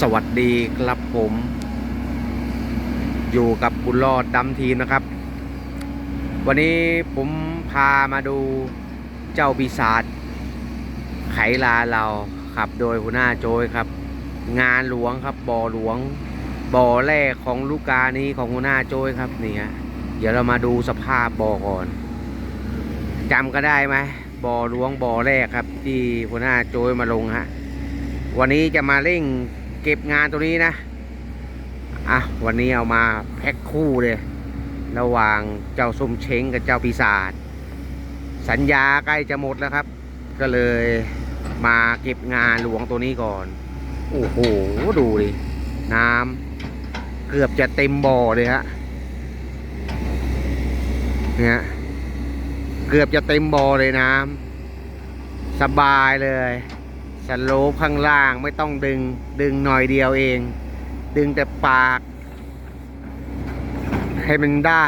สวัสดีครับผม อยู่กับบุญรอดดำทีมนะครับ วันนี้ผมพามาดูเจ้าปีศาจไขลาเราครับโดยหัวหน้าโจยครับ งานหลวงครับบ่อหลวงบ่อแรกของลูกกานี้ของหัวหน้าโจยครับนี่ฮะเดี๋ยวเรามาดูสภาพบ่อก่อนจำก็ได้ไหมบ่อหลวงบ่อแรกครับ ที่หัวหน้าโจยมาลงฮะวันนี้จะมาเร่ง เก็บงานตัวนี้นะ อะ วันนี้เอามาแพ็คคู่เลย ระหว่างเจ้าส้มเช้งกับเจ้าปีศาจสัญญาใกล้จะหมดแล้วครับ ก็เลยมาเก็บงานหลวงตัวนี้ก่อน โอ้โห ดูดิ น้ำเกือบจะเต็มบ่อเลยฮะเนี่ยเกือบจะเต็มบ่อเลยน้ำสบายเลย สโลปข้างล่างไม่ต้องดึงดึงหน่อยเดียวเอง ดึงแต่ปาก ให้มันได้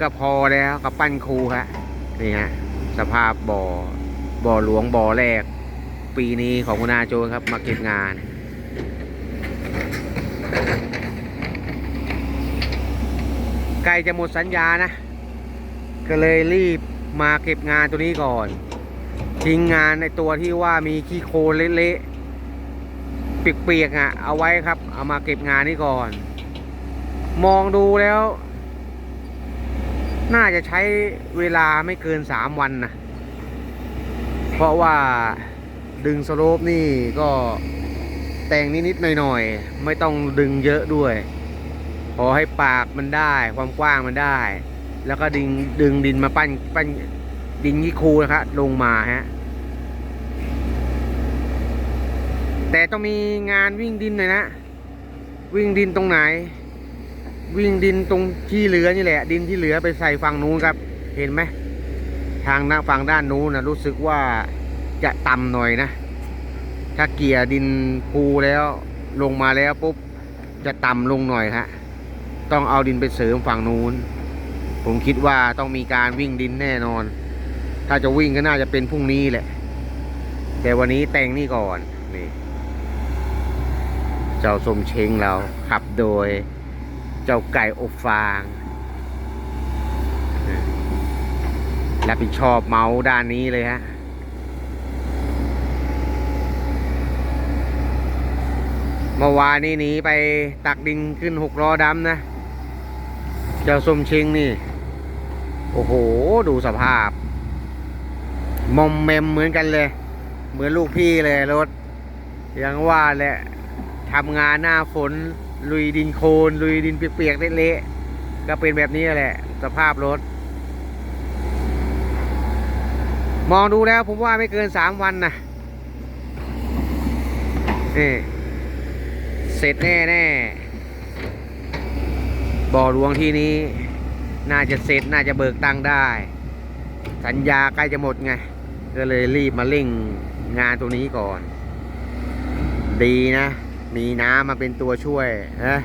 ก็พอแล้วกับปั้นครูฮะนี่ฮะสภาพบ่อบ่อหลวงบ่อแรก ปีนี้ของคุณอาโจครับมาเก็บงานใกล้จะหมดสัญญานะ ก็เลยรีบมาเก็บงานตัวนี้ก่อน ทิ้งงานในตัวที่ว่ามีขี้โคลนเละๆเปียกๆอะ เอาไว้ครับ เอามาเก็บงานนี้ก่อน มองดูแล้ว น่าจะใช้เวลาไม่เกินสามวันนะเพราะว่าดึงสโลปนี่ก็แต่งนิดๆหน่อยๆ ไม่ต้องดึงเยอะด้วยพอให้ปากมันได้ความกว้างมันได้ แล้วก็ดึงดึงดินมาปั้นปั้นดินยี่คูนะครับลงมาฮะ แต่ต้องมีงานวิ่งดินหน่อยนะ วิ่งดินตรงไหน วิ่งดินตรงที่เหลือนี่แหละ ดินที่เหลือไปใส่ฝั่งนู้นครับ เห็นไหมทางหน้าฝั่งด้านนู้นนะรู้สึกว่าจะต่ำหน่อยนะ ถ้าเกี่ยดินภูแล้วลงมาแล้วปุ๊บจะต่ำลงหน่อยฮะต้องเอาดินไปเสริมฝั่งนู้น ผมคิดว่าต้องมีการวิ่งดินแน่นอน ถ้าจะวิ่งก็น่าจะเป็นพรุ่งนี้แหละ แต่วันนี้แต่งนี่ก่อนนี่ เจ้าสมเชงเราขับโดยเจ้าไก่อบฟางรับผิดชอบเมาส์ด้านนี้เลยฮะเมื่อวานนี้หนีไปตักดินขึ้นหกล้อดำนะ เจ้าสมเชงนี่ โอ้โห ดูสภาพ มอมเมมเหมือนกันเลย เหมือนลูกพี่เลยรถยังว่าแหละ ทำงานหน้าฝน ลุยดินโคลนลุยดินเปียกๆเละๆก็เป็นแบบนี้แหละ สภาพรถ มองดูแล้วผมว่าไม่เกินสามวันนะนี่เสร็จแน่แน่ๆบ่อหลวงที่นี้ น่าจะเสร็จน่าจะเบิกตังได้ สัญญาใกล้จะหมดไง ก็เลยรีบมาเร่งงานตัวนี้ก่อน ดีนะ มีน้ำมาเป็นตัวช่วยนะ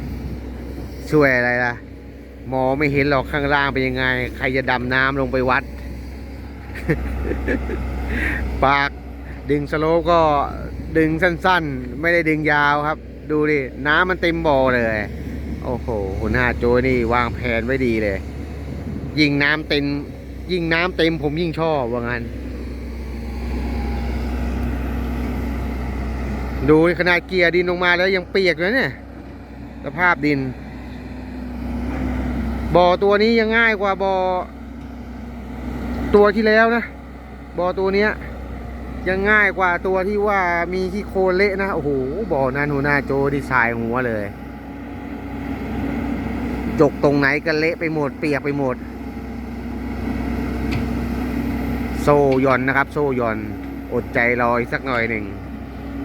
ช่วยอะไรล่ะ มองไม่เห็นหรอกข้างล่างเป็นยังไง ใครจะดำน้ำลงไปวัด ปากดึงสโลปก็ดึงสั้นๆ ไม่ได้ดึงยาวครับ ดูดิ น้ำมันเต็มบ่อเลย โอ้โหหัวหน้าโจนี่วางแผนไว้ดีเลย ยิงน้ำเต็ม ยิงน้ำเต็มผมยิ่งชอบว่างั้น ดูขนาดเกียร์ดินลงมาแล้วยังเปียกเลยเนี่ยสภาพดิน บ่อตัวนี้ยังง่ายกว่าบ่อตัวที่แล้วนะบ่อตัวเนี้ยยังง่ายกว่าตัวที่ว่ามีที่โคลนเละนะโอ้โหบ่อนั้นหัวหน้าโจดีไซน์หัวเลย จกตรงไหนก็เละไปหมด เปียกไปหมด โซย่อนนะครับ โซย่อนอดใจรออีกสักหน่อยหนึ่ง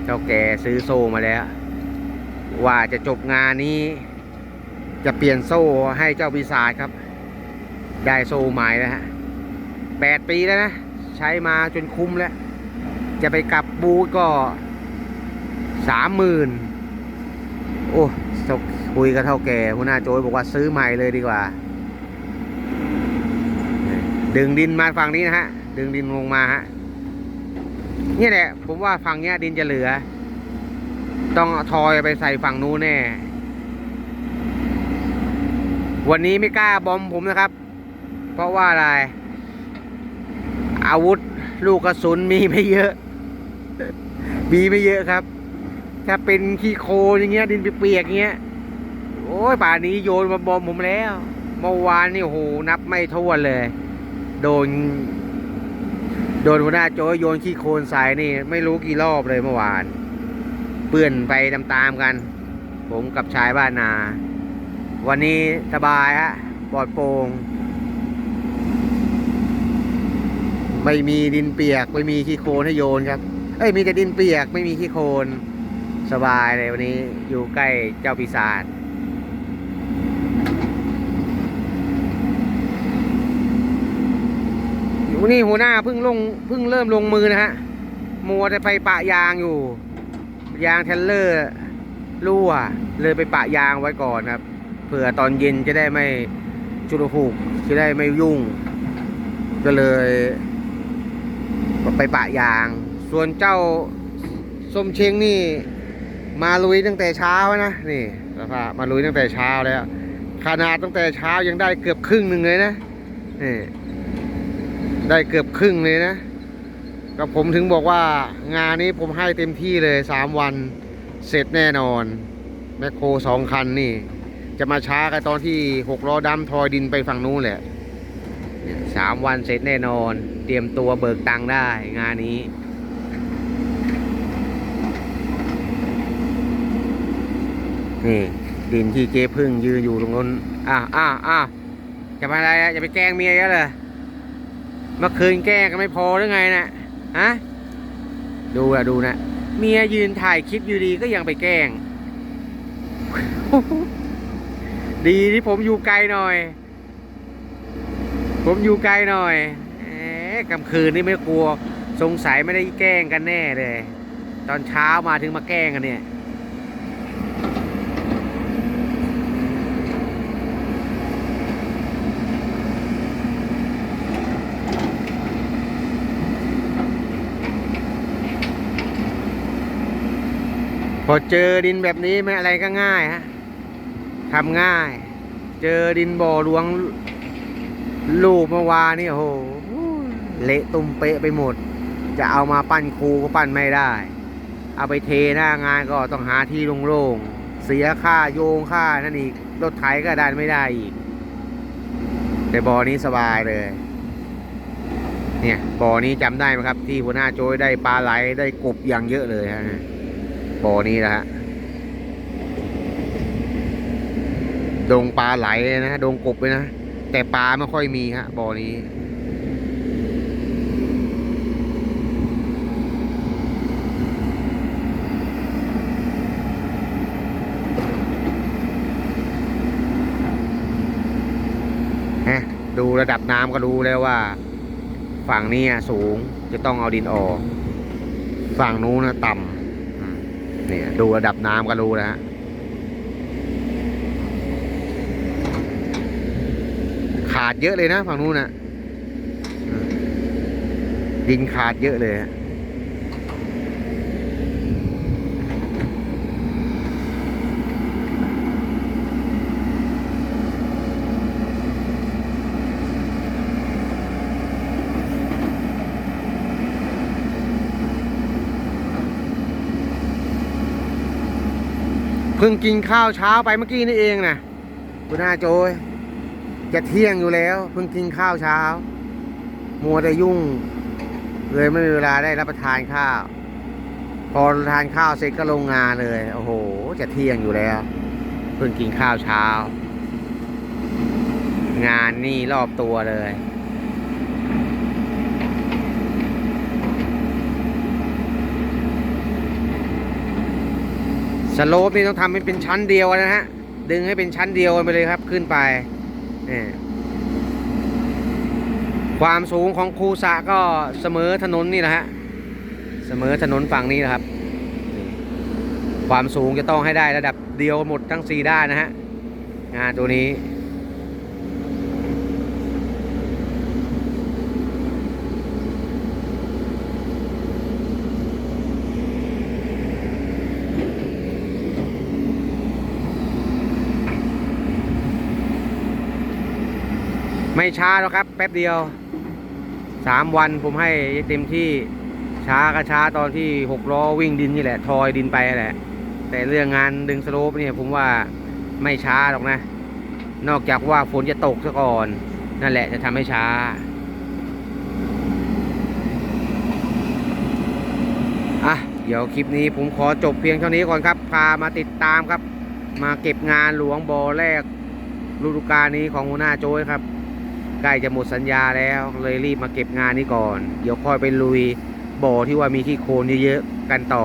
เจ้าแกซื้อโซ่มาแล้ว ว่าจะจบงานนี้ จะเปลี่ยนโซ่ให้เจ้าปีศาจครับ ได้โซ่ใหม่แล้วฮะแปดปีแล้วนะ ใช้มาจนคุ้มแล้ว จะไปกลับบูธก็สามหมื่นโอ้คุยกับเท่าแก่หัวหน้าโจยบอกว่าซื้อใหม่เลยดีกว่า ดึงดินมาฝั่งนี้นะฮะ ดึงดินลงมาฮะ นี่แหละ ผมว่าฝั่งเนี้ยดินจะเหลือ ต้องทอยไปใส่ฝั่งนู้นแน่ วันนี้ไม่กล้าบอมผมนะครับ เพราะว่าอะไร อาวุธลูกกระสุนมีไม่เยอะ มีไม่เยอะครับ ถ้าเป็นขี้โคลนอย่างเงี้ย ดินเปียกๆอย่างเงี้ย โอ้ยป่านนี้โยนมาบอมผมแล้ว เมื่อวานนี่โหนับไม่ถ้วเลย โดน โดนหัวหน้าโจยโยนขี้โคลนใส่นี่ ไม่รู้กี่รอบเลยเมื่อวาน เปื้อนไปตามๆกัน ผมกับชายบ้านนา วันนี้สบายฮะปลอดโปร่งไม่มีดินเปียก ไม่มีขี้โคลนให้โยนครับ เอ้ยมีแต่ดินเปียกไม่มีขี้โคลนสบายเลยวันนี้อยู่ใกล้เจ้าปีศาจ นี่หัวหน้าเพิ่งลงเพิ่งเริ่มลงมือนะฮะมัวแต่ไปปะยางอยู่ ยางเทรลเลอร์รั่ว เลยไปปะยางไว้ก่อนครับเผื่อตอนเย็นจะได้ไม่จุลผูกจะได้ไม่ยุ่ง ก็เลยไปปะยาง ส่วนเจ้าส้มเชงนี่ มาลุยตั้งแต่เช้านะนี่แล้วก็มาลุยตั้งแต่เช้าแล้วขนาดตั้งแต่เช้ายังได้เกือบครึ่งหนึ่งเลยนะนี่ ได้เกือบครึ่งเลยนะก็ผมถึงบอกว่างานนี้ผมให้เต็มที่เลยสามวันเสร็จแน่นอน แมคโครสองคันนี่ จะมาช้ากันตอนที่หกล้อดำทอยดินไปฝั่งนู้นแหละสามวันเสร็จแน่นอน เตรียมตัวเบิกตังได้งานนี้นี่ดินที่เจ๊พึ่งยืนอยู่ตรงนู้นอ้าอ้าอ้าจะมาอะไรอะจะไปแกล้งเมียเยอะเลย เมื่อคืนแก้ก็ไม่พอหรือไงนะฮะดูอะดูนะเมียยืนถ่ายคลิปอยู่ดีก็ยังไปแกล้ง ดีที่ผมอยู่ไกลหน่อย ผมอยู่ไกลหน่อยกลางคืนนี่ไม่กลัว สงสัยไม่ได้แกล้งกันแน่เลย ตอนเช้ามาถึงมาแกล้งกันเนี่ย พอเจอดินแบบนี้ไม่อะไรก็ง่ายฮะทำง่าย เจอดินบ่อหลวง ลูกเมื่อวานนี่โอ้โหเละตุ้มเปะไปหมด จะเอามาปั้นครูก็ปั้นไม่ได้ เอาไปเทหน้างานก็ต้องหาที่โล่งๆเสียค่าโยงค่านั่นอีกรถไถก็ดันไม่ได้อีก แต่บ่อนี้สบายเลย เนี่ยบ่อนี้จำได้ไหมครับ ที่หัวหน้าโจยได้ปลาไหลได้กบอย่างเยอะเลยฮะ บ่อนี้นะฮะดงปลาไหลนะดงกบเลยนะ แต่ปลาไม่ค่อยมีฮะบ่อนี้ฮะดูระดับน้ำก็รู้แล้วว่า ฝั่งนี้อะสูงจะต้องเอาดินออก ฝั่งนู้นนะต่ำ เนี่ยดูระดับน้ำก็รู้นะฮะขาดเยอะเลยนะฝั่งนู้นนะดินขาดเยอะเลยฮะ พิ่งกินข้าวเช้าไปเมื่อกี้นี่เองนะคุณอาโจยจะเที่ยงอยู่แล้ว เพิ่งกินข้าวเช้า มัวแต่ยุ่ง เลยไม่มีเวลาได้รับประทานข้าว พอทานข้าวเสร็จก็ลงงานเลย โอ้โห จะเที่ยงอยู่แล้ว เพิ่งกินข้าวเช้า งานนี่รอบตัวเลย สโลปนี่ต้องทำให้เป็นชั้นเดียวนะฮะ ดึงให้เป็นชั้นเดียวกันไปเลยครับขึ้นไปนี่ความสูงของคูสะก็เสมอถนนนี่นะฮะ เสมอถนนฝั่งนี้นะครับ ความสูงจะต้องให้ได้ระดับเดียวหมดทั้ง4ด้านนะฮะงานตัวนี้ ไม่ช้าแล้วครับ แป๊บเดียวสามวันผมให้เต็มที่ช้าก็ช้าตอนที่หกล้อวิ่งดินนี่แหละ ทอยดินไปแหละ แต่เรื่องงานดึงสโลปเนี่ยผมว่าไม่ช้าหรอกนะ นอกจากว่าฝนจะตกซะก่อน นั่นแหละจะทำให้ช้าอะเดี๋ยวคลิปนี้ผมขอจบเพียงเท่านี้ก่อนครับ พามาติดตามครับ มาเก็บงานหลวงบอแรกฤดูกาลนี้ของหัวหน้าโจ้ยครับ ใกล้จะหมดสัญญาแล้วเลยรีบมาเก็บงานนี้ก่อน เดี๋ยวค่อยไปลุยบ่อที่ว่ามีขี้โคลนเยอะๆกันต่อ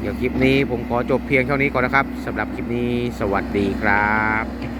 เดี๋ยวคลิปนี้ผมขอจบเพียงเท่านี้ก่อนนะครับสำหรับคลิปนี้สวัสดีครับ